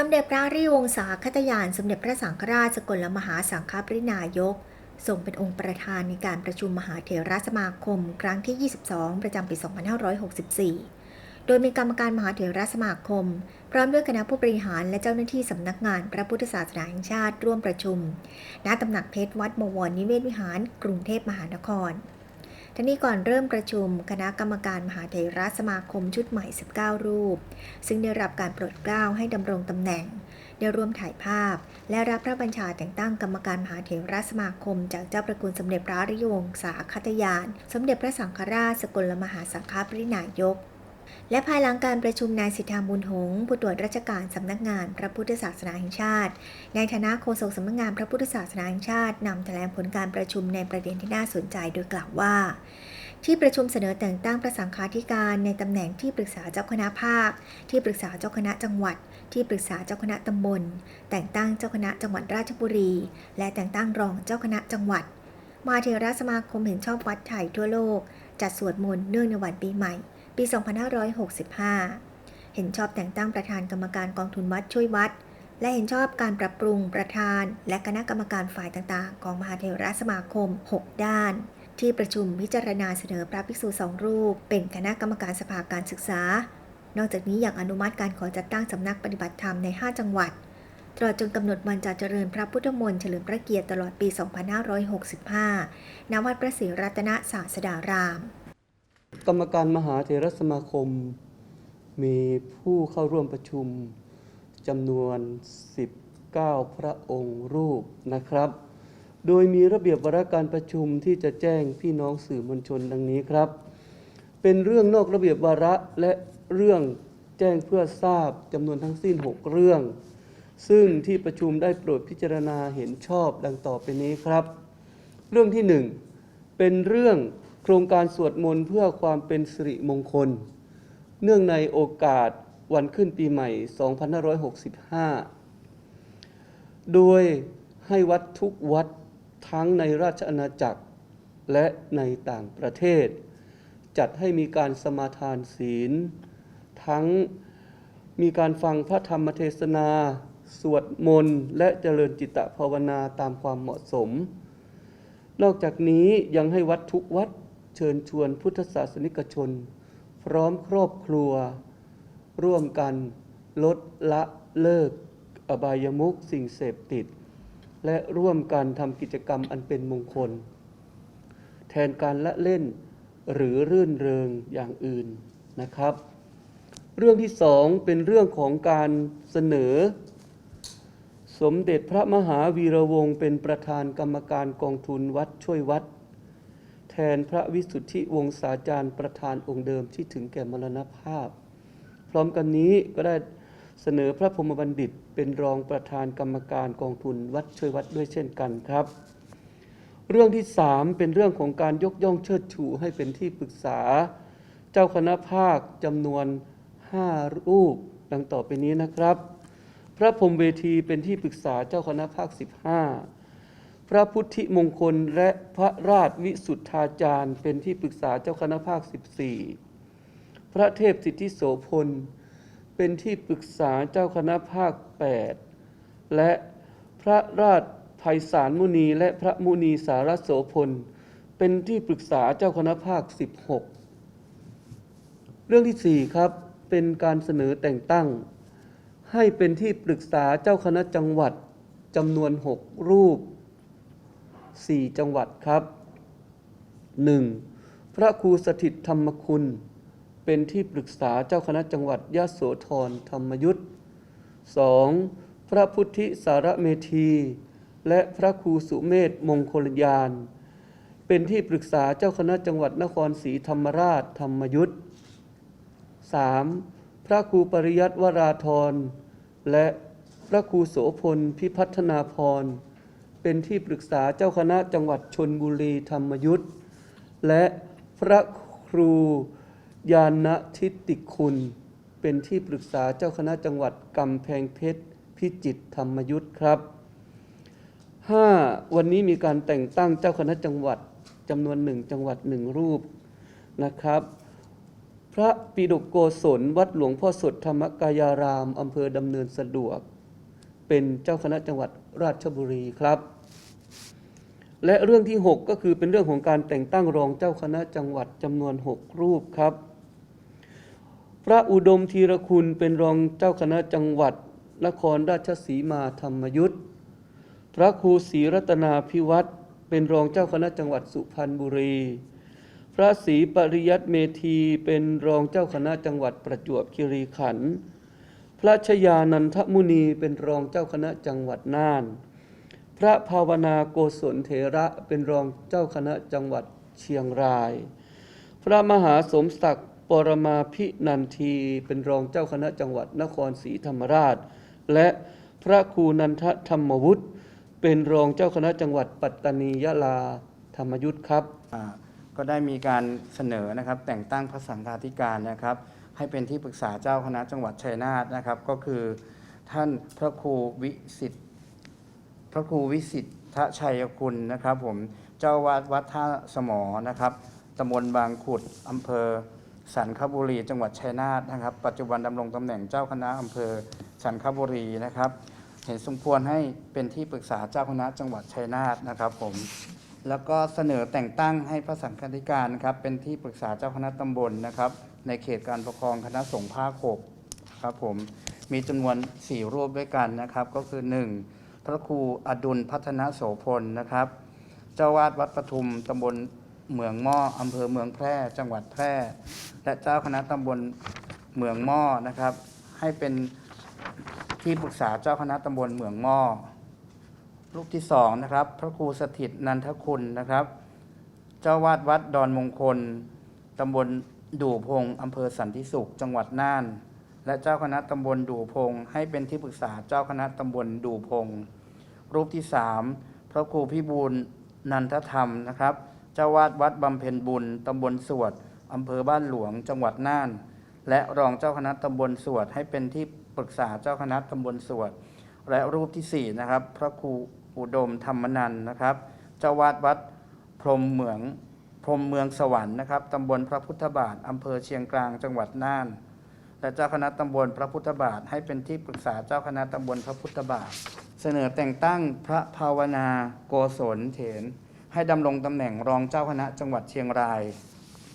สมเด็จพระริวงศาคตยาน สมเด็จพระสังฆราชสกลมหาสังฆปรินายกทรงเป็นองค์ประธานในการประชุมมหาเถรสมาคม ครั้งที่ 22 ประจำปี 2564 โดยมีกรรมการมหาเถรสมาคม พร้อมด้วยคณะผู้บริหารและเจ้าหน้าที่สำนักงานพระพุทธศาสนาแห่งชาติร่วมประชุม ณตำหนักเพชรวัดบวรนิเวศวิหาร กรุงเทพมหานคร ทั้งนี้ก่อนเริ่มประชุมคณะกรรมการมหาเถรสมาคมชุดใหม่ 19 รูป ซึ่งได้รับการโปรดเกล้าให้ดำรงตำแหน่ง ได้ร่วมถ่ายภาพ และรับพระบัญชาแต่งตั้งกรรมการมหาเถรสมาคม จากเจ้าประคุณสมเด็จพระริยวงศาคตยาน สมเด็จพระสังฆราชสกลมหาสังฆปรินายก และภายหลังการประชุมนายสิทธามูลหงผู้ตรวจราชการสำนักงานพระพุทธศาสนาแห่งชาติ ในฐานะโฆษกสำนักงานพระพุทธศาสนาแห่งชาตินำแถลงผลการประชุมในประเด็นที่น่าสนใจโดยกล่าวว่า ที่ประชุมเสนอแต่งตั้งพระสังฆาธิการในตำแหน่งที่ปรึกษาเจ้าคณะภาค ที่ปรึกษาเจ้าคณะจังหวัด ที่ปรึกษาเจ้าคณะตำบล แต่งตั้งเจ้าคณะจังหวัดราชบุรี และแต่งตั้งรองเจ้าคณะจังหวัด มาเถรสมาคมเห็นชอบวัดไทยทั่วโลกจัดสวดมนต์เนื่องในวันปีใหม่ ปี 2565 เห็นชอบแต่งตั้งประธานกรรมการกองทุนวัดช่วยวัด และเห็นชอบการปรับปรุงประธาน และคณะกรรมการฝ่ายต่างๆ ของมหาเถรสมาคม 6 ด้าน ที่ประชุมพิจารณาเสนอพระภิกษุสองรูป เป็นคณะกรรมการสภาการศึกษา นอกจากนี้ยังอนุมัติการขอจัดตั้งสำนักปฏิบัติธรรมใน 5 จังหวัดตลอดจนกำหนดวันจัดเจริญพระพุทธมนต์เฉลิมพระเกียรติตลอดปี 2565 ณ วัดพระศรีรัตนศาสดาราม กรรมการมหาเถรสมาคม มีผู้เข้าร่วมประชุมจำนวน 19 พระองค์รูปนะครับ โดยมีระเบียบวาระการประชุมที่จะแจ้งพี่น้องสื่อมวลชนดังนี้ครับ เป็นเรื่องนอกระเบียบวาระและเรื่องแจ้งเพื่อทราบจำนวนทั้งสิ้น 6 เรื่อง ซึ่งที่ประชุมได้โปรดพิจารณาเห็นชอบดังต่อไปนี้ครับ เรื่องที่หนึ่งเป็นเรื่อง ครงการสวดมนต์เพื่อความเป็นสิริมงคล เนื่องในโอกาสวันขึ้นปีใหม่ 2565 โดยให้วัดทุกวัดทั้งในราชอาณาจักรและในต่างประเทศ จัดให้มีการสมาทานศีล ทั้งมีการฟังพระธรรมเทศนา สวดมนต์และเจริญจิตตภาวนาตามความเหมาะสม นอกจากนี้ยังให้วัดทุกวัด เชิญชวนพุทธศาสนิกชน พร้อมครอบครัว ร่วมกันลดละเลิก อบายมุขสิ่งเสพติด และร่วมกันทำกิจกรรมอันเป็นมงคล แทนการละเล่นหรือรื่นเริงอย่างอื่นนะครับ เรื่องที่สองเป็นเรื่องของการเสนอ สมเด็จพระมหาวีระวงศ์เป็นประธานกรรมการกองทุนวัดช่วยวัด นพระวิสุทธิวงศาจารย์ประธานองค์เดิมที่ถึงแก่มรณภาพ พร้อมกันนี้ก็ได้เสนอพระพรหมบัณฑิต เป็นรองประธานกรรมการกองทุนวัดช่วยวัดด้วยเช่นกันครับ เรื่องที่สามเป็นเรื่องของการยกย่องเชิดชูให้เป็นที่ปรึกษา เจ้าคณะภาคจำนวนห้ารูป ดังต่อไปนี้นะครับ พระพรหมเวทีเป็นที่ปรึกษาเจ้าคณะภาค 15 พระพุทธิมงคลและพระราชวิสุทธาจารย์ เป็นที่ปรึกษาเจ้าคณะภาค 14 พระเทพสิทธิโสพล เป็นที่ปรึกษาเจ้าคณะภาค 8 และพระราชภัยสารมุนีและพระมุนีสารโสพล เป็นที่ปรึกษาเจ้าคณะภาค 16 เรื่องที่สี่ครับ เป็นการเสนอแต่งตั้ง ให้เป็นที่ปรึกษาเจ้าคณะจังหวัดจำนวน 6 รูป 4 จังหวัดครับ 1. พระครูสถิตธรรมคุณ เป็นที่ปรึกษาเจ้าคณะจังหวัดยะโสธรธรรมยุทธ์ 2. พระพุทธิสารเมธี และพระครูสุเมธมงคลยาน เป็นที่ปรึกษาเจ้าคณะจังหวัดนครศรีธรรมราชธรรมยุทธ์ 3. พระครูปริยัติวราธร และพระครูโสพลพิพัฒนาพร เป็นที่ปรึกษาเจ้าคณะจังหวัดชนบุรีธรรมยุทธ์และพระครูยานทิติคุณ เป็นที่ปรึกษาเจ้าคณะจังหวัดกำแพงเพชรพิจิตรธรรมยุทธ์ครับ 5. วันนี้มีการแต่งตั้งเจ้าคณะจังหวัดจำนวนหนึ่งจังหวัดหนึ่งรูปนะครับ พระปิฎกโกศลวัดหลวงพ่อสดธรรมกายารามอำเภอดำเนินสะดวก เป็นเจ้าคณะจังหวัดราชบุรีครับ และเรื่องที่ 6 ก็คือเป็นเรื่องของการแต่งตั้งรองเจ้าคณะจังหวัดจำนวน 6 รูปครับ พระอุดมธีรคุณเป็นรองเจ้าคณะจังหวัด นครราชสีมาธรรมยุทธพระครูศรีรัตนาพิวัตรเป็นรองเจ้าคณะจังหวัดสุพรรณบุรี พระศรีปริยัติเมธีเป็นรองเจ้าคณะจังหวัดประจวบคีรีขันธ์ พระชยานันทมุนีเป็นรองเจ้าคณะจังหวัดน่าน พระภาวนาโกศลเถระเป็นรองเจ้าคณะจังหวัดเชียงราย พระมหาสมศักดิ์ปรมาพินันทีเป็นรองเจ้าคณะจังหวัดนครศรีธรรมราช และพระครูนันทธรรมวุฒิเป็นรองเจ้าคณะจังหวัดปัตตานียะลาธรรมยุทธครับ ก็ได้มีการเสนอนะครับแต่งตั้งพระสังฆาธิการนะครับให้เป็นที่ปรึกษาเจ้าคณะจังหวัดชัยนาทนะครับ ก็คือท่านพระครูวิสิทธิ ระครูวิสิทธชัยคุณนะครับผมเจ้าวาดวัดท่าสมอนะครับตำบลบางขุดอำเภอสันคบุรี จังหวัดชัยนาทนะครับ ปัจจุบันดำรงตำแหน่งเจ้าคณะอำเภอสันคบุรีนะครับ เห็นสมควรให้เป็นที่ปรึกษาเจ้าคณะจังหวัดชัยนาทนะครับผมแล้วก็เสนอแต่งตั้งให้พระสังฆาธิการนะครับเป็นที่ปรึกษาเจ้าคณะตำบลนะครับ ในเขตการปกครองคณะสงฆ์ภาคหกครับผมมีจำนวน 4 รูปด้วยกันนะครับ ก็คือ 1. พระครูอดุลพัฒนโสพลนะครับ เจ้าวาดวัดปทุมตำบลเมืองหม้ออำเภอเมืองแพร่ จังหวัดแพร่ และเจ้าคณะตำบลเมืองหม้อนะครับ ให้เป็นที่ปรึกษาเจ้าคณะตำบลเมืองหม้อรูปที่สองนะครับ พระครูสถิตนันทคุณนะครับ เจ้าวาดวัดดอนมงคลตำบลดู่พงอำเภอสันติสุข จังหวัดน่าน และเจ้าคณะตำบลดู่พงให้เป็นที่ปรึกษาเจ้าคณะตำบลดู่พง รูปที่สามพระครูพิบูลนันทธรรมนะครับ เจ้าวาดวัดบำเพ็ญบุญตำบลสวดอำเภอบ้านหลวงจังหวัดน่าน และรองเจ้าคณะตำบลสวดให้เป็นที่ปรึกษาเจ้าคณะตำบลสวดและรูปที่สี่นะครับ พระครูอุดมธรรมนันนะครับ เจ้าวาดวัดพรมเหมืองพรมเมืองสวรรค์นะครับตำบลพระพุทธบาทอำเภอเชียงกลางจังหวัดน่าน และเจ้าคณะตำบลพระพุทธบาท ให้เป็นที่ปรึกษาเจ้าคณะตำบลพระพุทธบาท เสนอแต่งตั้งพระภาวนาโกศลเถน ให้ดำรงตำแหน่งรองเจ้าคณะจังหวัดเชียงราย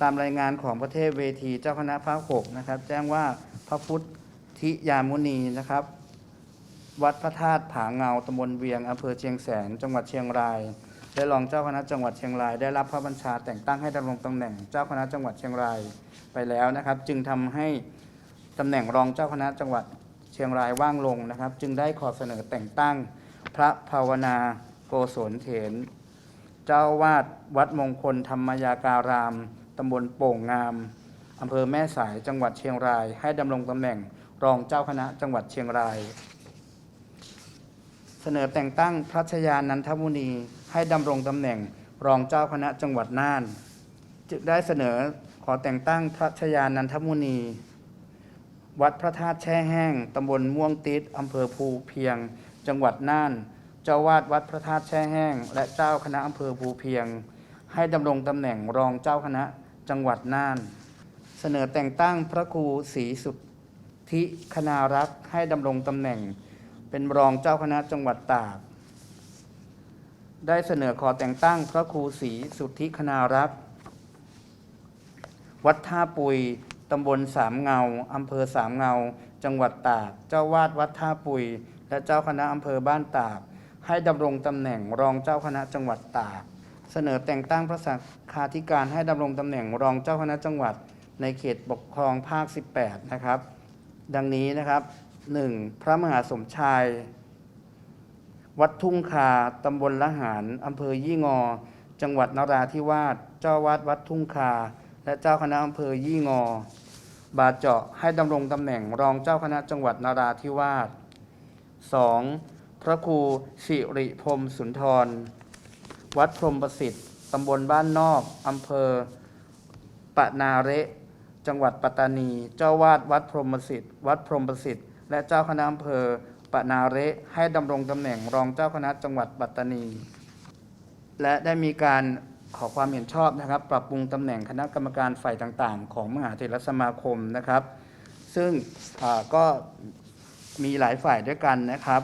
ตามรายงานของประเทศเวทีเจ้าคณะภาคหกนะครับ แจ้งว่าพระพุทธิยามุนีนะครับ วัดพระธาตุผาเงาตำบลเวียงอำเภอเชียงแสน จังหวัดเชียงรายและรองเจ้าคณะจังหวัดเชียงราย ได้รับพระบัญชาแต่งตั้งให้ดำรงตำแหน่งเจ้าคณะจังหวัดเชียงรายไปแล้วนะครับ จึงทำให้ ตำแหน่งรองเจ้าคณะจังหวัดเชียงรายว่างลงนะครับ จึงได้ขอเสนอแต่งตั้งพระภาวนาโกศลเถน เจ้าวาดวัดมงคลธรรมยาการามตำบลโป่งงามอำเภอแม่สายจังหวัดเชียงราย ให้ดำรงตำแหน่งรองเจ้าคณะจังหวัดเชียงราย เสนอแต่งตั้งพระชยานันทมุนีให้ดำรงตำแหน่งรองเจ้าคณะจังหวัดน่าน จึงได้เสนอขอแต่งตั้งพระชยานันทมุนี วัดพระธาตุแช่แห้งตำบลม่วงติดอำเภอภูเพียง จังหวัดน่าน เจ้าวาดวัดพระธาตุแช่แห้ง และเจ้าคณะอำเภอภูเพียง ให้ดำรงตำแหน่งรองเจ้าคณะจังหวัดน่าน เสนอแต่งตั้งพระครูศรีสุทธิคณารักษ์ให้ดำรงตำแหน่ง เป็นรองเจ้าคณะจังหวัดตาก ได้เสนอขอแต่งตั้งพระครูศรีสุทธิคณารักษ์วัดท่าปุย ตำบลสามเงา อำเภอสามเงา จังหวัดตาก เจ้าวาดวัดท่าปุย และเจ้าคณะอำเภอบ้านตาก ให้ดำรงตำแหน่งรองเจ้าคณะจังหวัดตาก เสนอแต่งตั้งพระสังฆาธิการให้ดำรงตำแหน่งรองเจ้าคณะจังหวัด ในเขตปกครองภาค 18 นะครับ ดังนี้นะครับ 1. พระมหาสมชาย วัดทุ่งคา ตำบลละหาร อำเภอยี่งอ จังหวัดนราธิวาส เจ้าวาดวัดทุ่งคา และเจ้าคณะอำเภอยี่งอ บาเจาะให้ดำรงตำแหน่งรองเจ้าคณะจังหวัดนาราธิวาส 2. พระครูสิริพรมสุนทร วัดพรหมประสิทธิ์ตำบลบ้านนอกอำเภอปะนาเระจังหวัดปัตตานี เจ้าวาดวัดพรหมประสิทธิ์วัดพรหมประสิทธิ์และเจ้าคณะอำเภอปะนาเระให้ดำรงตำแหน่งรองเจ้าคณะจังหวัดปัตตานี และได้มีการ ขอความเห็นชอบนะครับ ปรับปรุงตำแหน่งคณะกรรมการฝ่ายต่างๆ ของมหาเถรสมาคมนะครับ ซึ่งก็มีหลายฝ่ายด้วยกันนะครับ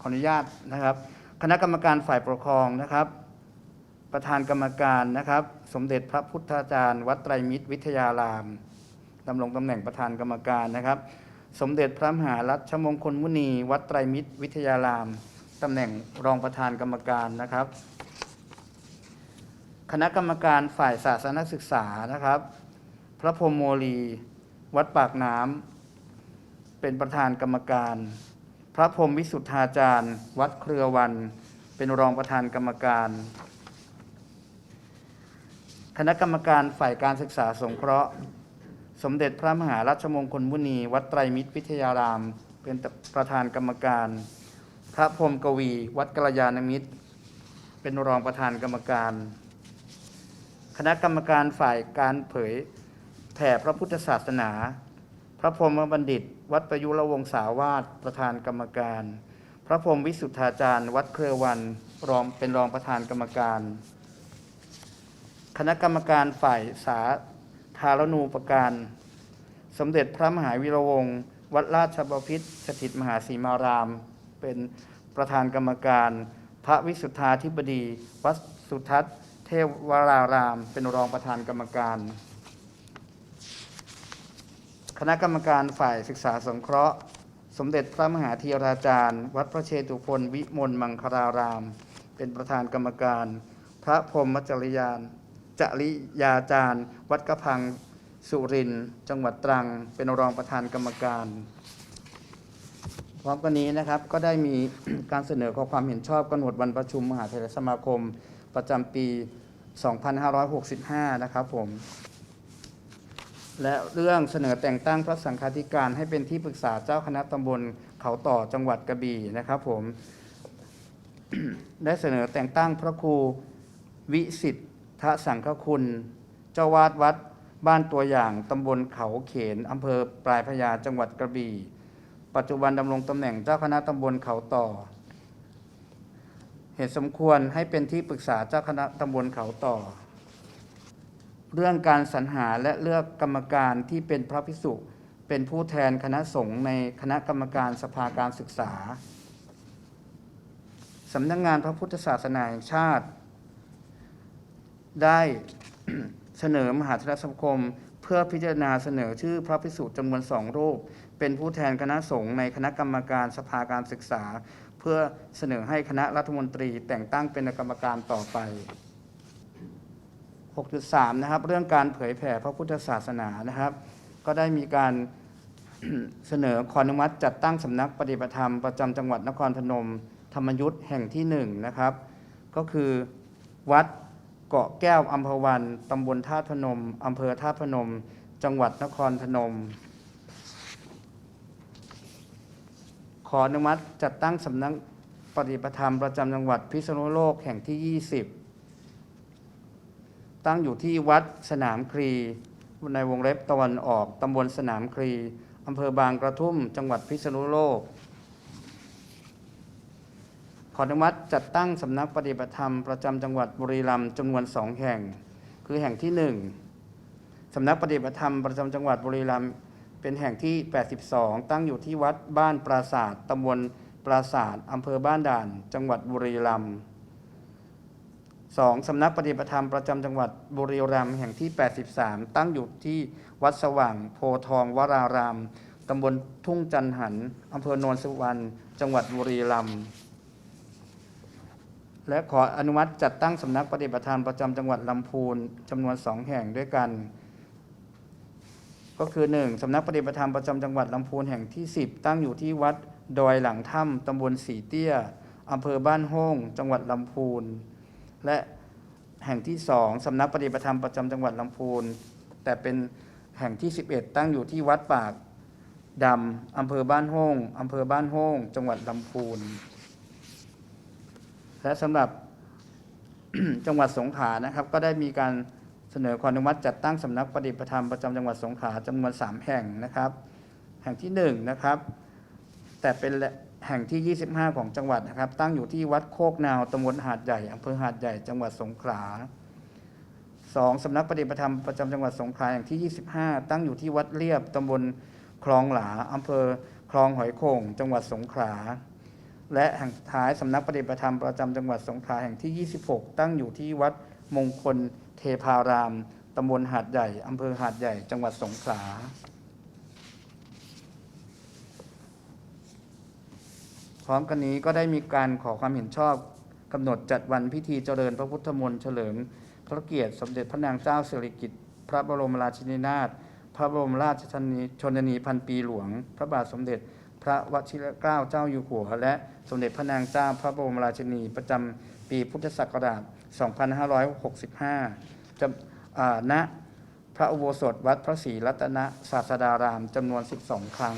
ขออนุญาตนะครับ คณะกรรมการฝ่ายปกครองนะครับ ประธานกรรมการนะครับ สมเด็จพระพุทธาจารย์ วัดไตรมิตรวิทยารามดำรงตำแหน่งประธานกรรมการนะครับ สมเด็จพระมหารัชมงคลมุนี วัดไตรมิตรวิทยารามตำแหน่งรองประธานกรรมการนะครับ คณะกรรมการฝ่ายศาสนศึกษานะครับ พระพรหมโมลี วัดปากน้ำเป็นประธานกรรมการ พระพรหมวิสุทธาจารย์ วัดเครือวัน เป็นรองประธานกรรมการ คณะกรรมการฝ่ายการศึกษาสงเคราะห์ สมเด็จพระมหารัชมงคลมุนี วัดไตรมิตรวิทยาราม เป็นประธานกรรมการ พระพรหมกวี วัดกัลยาณมิตร เป็นรองประธานกรรมการ คณะกรรมการฝ่ายการเผยแผ่พระพุทธศาสนา พระพรหมบัณฑิต วัดประยุรวงศาวาสประธานกรรมการ พระพรหมวิสุทธาจารย์ วัดเครือวันรองเป็นรองประธานกรรมการ คณะกรรมการฝ่ายสาธารณูปการ สมเด็จพระมหาวีรวงศ์วัดราชบพิตรสถิตมหาสีมาราม เป็นประธานกรรมการ พระวิสุทธาธิบดี วัดสุทัศน์ เทวราราม เป็นรองประธานกรรมการ คณะกรรมการฝ่ายศึกษาสงเคราะห์ สมเด็จพระมหาธีราจารย์ วัดพระเชตุพนวิมลมังคลาราม เป็นประธานกรรมการ พระพรหมจริยานจริยาจารย์ วัดกระพังสุรินจังหวัดตรัง เป็นรองประธานกรรมการ พร้อมกันนี้นะครับก็ได้มีการเสนอขอความเห็นชอบกำหนดวันประชุมมหาเถรสมาคม ประจำปี 2565 นะครับผม และเรื่องเสนอแต่งตั้งพระสังฆาธิการให้เป็นที่ปรึกษาเจ้าคณะตำบลเขาต่อจังหวัดกระบี่นะครับผม ได้เสนอแต่งตั้งพระครูวิสิทธสังฆคุณ เจ้าวาดวัดบ้านตัวอย่างตำบลเขาเขนอำเภอปลายพระยาจังหวัดกระบี่ ปัจจุบันดำรงตำแหน่งเจ้าคณะตำบลเขาต่อ เหตุสมควรให้เป็นที่ปรึกษาเจ้าคณะตำบลเขาต่อ เรื่องการสรรหาและเลือกกรรมการที่เป็นพระภิกษุเป็นผู้แทนคณะสงฆ์ในคณะกรรมการสภาการศึกษาสำนักงานพระพุทธศาสนาแห่งชาติ ได้เสนอมหาเถรสมาคมเพื่อพิจารณาเสนอชื่อพระภิกษุจำนวนสองรูป เป็นผู้แทนคณะสงฆ์ในคณะกรรมการสภาการศึกษา พื่อเสนอให้คณะรัฐมนตรีแต่งตั้งเป็นกรรมการต่อไป 6.3 นะครับ เรื่องการเผยแผ่พระพุทธศาสนานะครับ ก็ได้มีการเสนอขออนุมัติจัดตั้งสำนักปฏิบัติธรรมประจำจังหวัดนครพนม ธรรมยุทธ์แห่งที่หนึ่งนะครับ ก็คือวัดเกาะแก้วอัมพวันตำบลท่าตพนมอำเภอท่าตพนม จังหวัดนครพนม ขออนุมัติจัดตั้งสำนักปฏิบัติธรรมประจำจังหวัดพิษณุโลกแห่งที่ 20 ตั้งอยู่ที่วัดสนามครี ในวงเล็บตะวันออกตำบลสนามครีอำเภอบางกระทุ่ม จังหวัดพิษณุโลก ขออนุมัติจัดตั้งสำนักปฏิบัติธรรมประจำจังหวัดบุรีรัมย์จำนวนสองแห่ง คือแห่งที่หนึ่งสำนักปฏิบัติธรรมประจำจังหวัดบุรีรัมย์ เป็นแห่งที่ 82 ตั้งอยู่ที่วัดบ้านปราศาสตร์ตำบลปราศาสตร์อำเภอบ้านด่าน จังหวัดบุรีรัมย์สองสำนักปฏิบัติธรรมประจำจังหวัดบุรีรัมย์แห่งที่ 83 ตั้งอยู่ที่วัดสว่าง โพทองวรารามตำบลทุ่งจันหันอำเภอโนนสุวรรณจังหวัดบุรีรัมย์และขออนุมัติจัดตั้งสำนักปฏิบัติธรรมประจำจังหวัดลำพูนจำนวนสองแห่งด้วยกัน ก็คือ 1. สำนักปฏิบัติธรรมประจำจังหวัดลำพูนแห่งที่ 10 ตั้งอยู่ที่วัดดอยหลังถ้ำตำบลสีเตี้ยอำเภอบ้านโฮ่งจังหวัดลำพูน และแห่งที่สองสำนักปฏิบัติธรรมประจำจังหวัดลำพูน แต่เป็นแห่งที่ 11 ตั้งอยู่ที่วัดปากดำอำเภอบ้านโฮ่งอำเภอบ้านโฮ่งจังหวัดลำพูน และสำหรับจังหวัดสงขลานะครับ ก็ได้มีการ สนอขออนุมัติจัดตั้งสำนักปฏิบัติธรรมประจำจังหวัดสงขลาจำนวน 3 แห่งนะครับ แห่งที่1นะครับแต่เป็นแห่งที่ 25 ของจังหวัดนะครับ ตั้งอยู่ที่วัดโคกนาวตำบลหาดใหญ่อำเภอหาดใหญ่จังหวัดสงขลา 2. สำนักปฏิบัติธรรมประจำจังหวัดสงขลาแห่งที่ 25 ตั้งอยู่ที่วัดเลียบตำบลคลองหลาอำเภอคลองหอยโข่งจังหวัดสงขลา และแห่งท้ายสำนักปฏิบัติธรรมประจำจังหวัดสงขลาแห่งที่ 26 ตั้งอยู่ที่วัดมงคล เทพาราม ตำบลหาดใหญ่ อำเภอหาดใหญ่ จังหวัดสงขลา พร้อมกันนี้ก็ได้มีการขอความเห็นชอบกำหนดจัดวันพิธีเจริญพระพุทธมนต์เฉลิมพระเกียรติสมเด็จพระนางเจ้าสิริกิติ์พระบรมราชินีนาถพระบรมราชชนนีชนนีพันปีหลวง พระบาทสมเด็จพระวชิรเกล้าเจ้าอยู่หัว และสมเด็จพระนางเจ้าพระบรมราชินีประจำปีพุทธศักราช 2565จะณพระอุโบสถวัดพระศรีรัตนศาสดารามจำนวน 12 ครั้ง